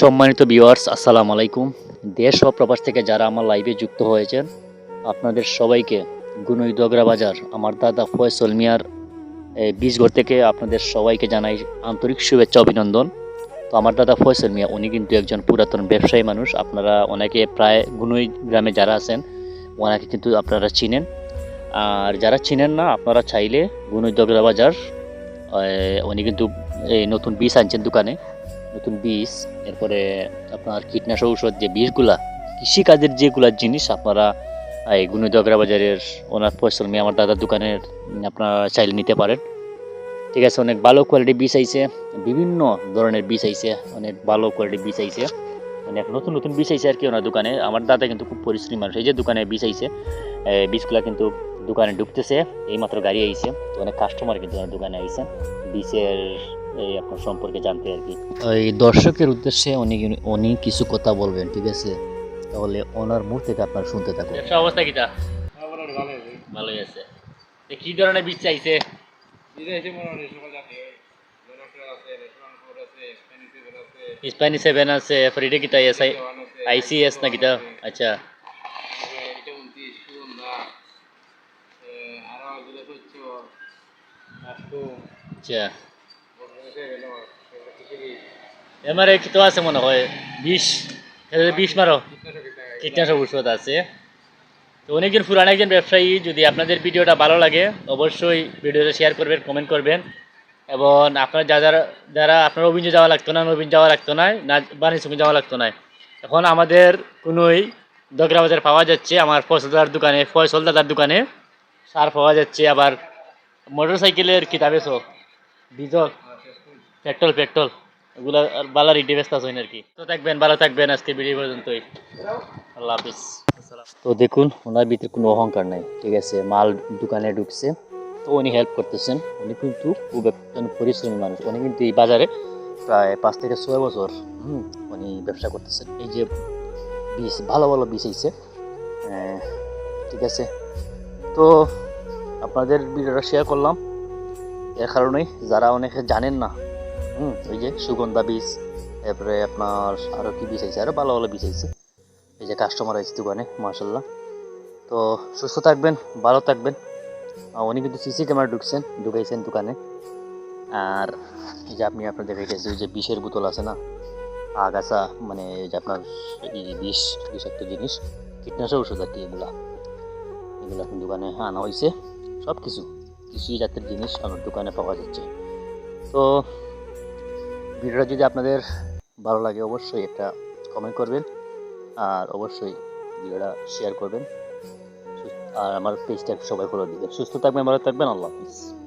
সম্মানিত ভিউয়ার্স আসসালামু আলাইকুম। দেশ ও প্রবাস থেকে যারা আমার লাইভে যুক্ত হয়েছেন, আপনাদের সবাইকে গুনুই দগরা বাজার, আমার দাদা ফয়সল মিয়ার বীজঘর থেকে আপনাদের সবাইকে জানাই আন্তরিক শুভেচ্ছা, অভিনন্দন। তো আমার দাদা ফয়সল মিয়া, উনি কিন্তু একজন পুরাতন ব্যবসায়ী মানুষ। আপনারা অনেকে প্রায় গুনুই গ্রামে যারা আছেন, ওনাকে কিন্তু আপনারা চিনেন। আর যারা চিনেন না, আপনারা চাইলে গুনুই দগরা বাজার উনি কিন্তু এই নতুন বীজ আনছেন দোকানে। নতুন বীজ এরপরে আপনার কীটনাশক ঔষধ যে বীজগুলা, কৃষিকাজের যেগুলা জিনিস আপনারা এই গুণদগরা বাজারের ওনার ফসল মিয়া আমার দাদার দোকানের আপনারা চাইলে নিতে পারেন। ঠিক আছে, অনেক ভালো কোয়ালিটির বীজ আইছে, বিভিন্ন ধরনের বীজ আইছে, অনেক ভালো কোয়ালিটির বীজ আইছে। অনেক নতুন নতুন বীজ আইছে আর কি ওনার দোকানে। আমার দাদা কিন্তু খুব পরিশ্রমী মানুষ, এই যে দোকানে বীজ আইছে বীজগুলা কিন্তু দোকানে ঢুকতেছে, এইমাত্র গাড়ি আইছে অনেক কাস্টমার কিন্তু ওনার দোকানে আইছে। বীজের এই আপনার সম্পর্কে জানতে আর কি। এই দর্শকের উদ্দেশ্যে উনি উনি কিছু কথা বলবেন ঠিক আছে? তাহলে ওনার মুখ থেকে আপনার শুনতে থাকুন। ব্যবসা অবস্থা কিটা ভালোই আছে। কি ধরনের বীজ চাইছে? স্প্যানি সেভেন আছে। ফ্রিডে কিটা এস আই আইসিএস না কিটা আচ্ছা। আচ্ছা। এমারে তো আছে মনে হয় বিষ বিষ মারো। কীটনাশক ওষুধ আছে। তো অনেকজন পুরান একজন ব্যবসায়ী, যদি আপনাদের ভিডিওটা ভালো লাগে, অবশ্যই ভিডিওটা শেয়ার করবেন কমেন্ট করবেন। এবং আপনার যা যারা যারা আপনার অভিযোগ যাওয়া লাগতো না, নবীন যাওয়া লাগতো না না বাণিজ্য যাওয়া লাগতো না। এখন আমাদের কোনোই দগরা বাজার পাওয়া যাচ্ছে, আমার ফসলদার দোকানে ফসল দাদার দোকানে। সার পাওয়া যাচ্ছে, আবার মোটর সাইকেলের কিতাবে সব ডিজল। Petrol petrol. এগুলো আর বালা রেডি ব্যস্ত আছেন আর কি তো থাকবেন ভালো থাকবেন আজকে ভিডিও পর্যন্তই। আল্লাহ হাফিজ। তো দেখুন ওনার ভিতরে কোনো অহংকার নাই ঠিক আছে? মাল দোকানে ঢুকছে তো উনি হেল্প করতেছেন। উনি কিন্তু খুব একজন পরিশ্রমী মানুষ। উনি কিন্তু এই বাজারে প্রায় পাঁচ থেকে ছয় বছর হুম, উনি ব্যবসা করতেছেন। এই যে বীজ ভালো ভালো বীজ হয়েছে ঠিক আছে? তো আপনাদের ভিডিওটা শেয়ার করলাম। এর কারণেই যারা অনেকে জানেন না হুম ওই যে সুগন্ধা বীজ, এরপরে আপনার আরও কি বীজ আছে? আরও ভালো ভালো বীজ আছে। এই যে কাস্টমার আছে দোকানে মার্শাল্লাহ তো সুস্থ থাকবেন, ভালো থাকবেন। উনি কিন্তু সিসি ক্যামেরা ঢুকছেন, ঢুকাইছেন দোকানে। আর এই যে আপনি দেখাইতেছি ওই যে বিষের বোতল আছে না? আগাছা মানে যে আপনার বিষ, বিষাক্ত জিনিস, কীটনাশক ওষুধ আর কি এগুলা। এগুলো এখন দোকানে আনা হয়েছে সব কিছু কৃষি জাতের জিনিস আমার দোকানে পাওয়া যাচ্ছে। তো ভিডিওটা যদি আপনাদের ভালো লাগে, অবশ্যই একটা কমেন্ট করবেন আর অবশ্যই ভিডিওটা শেয়ার করবেন। আর আমার পেজটা সবাই ফলো দিবেন। সুস্থ থাকবেন, ভালো থাকবেন, আল্লাহ হাফিজ।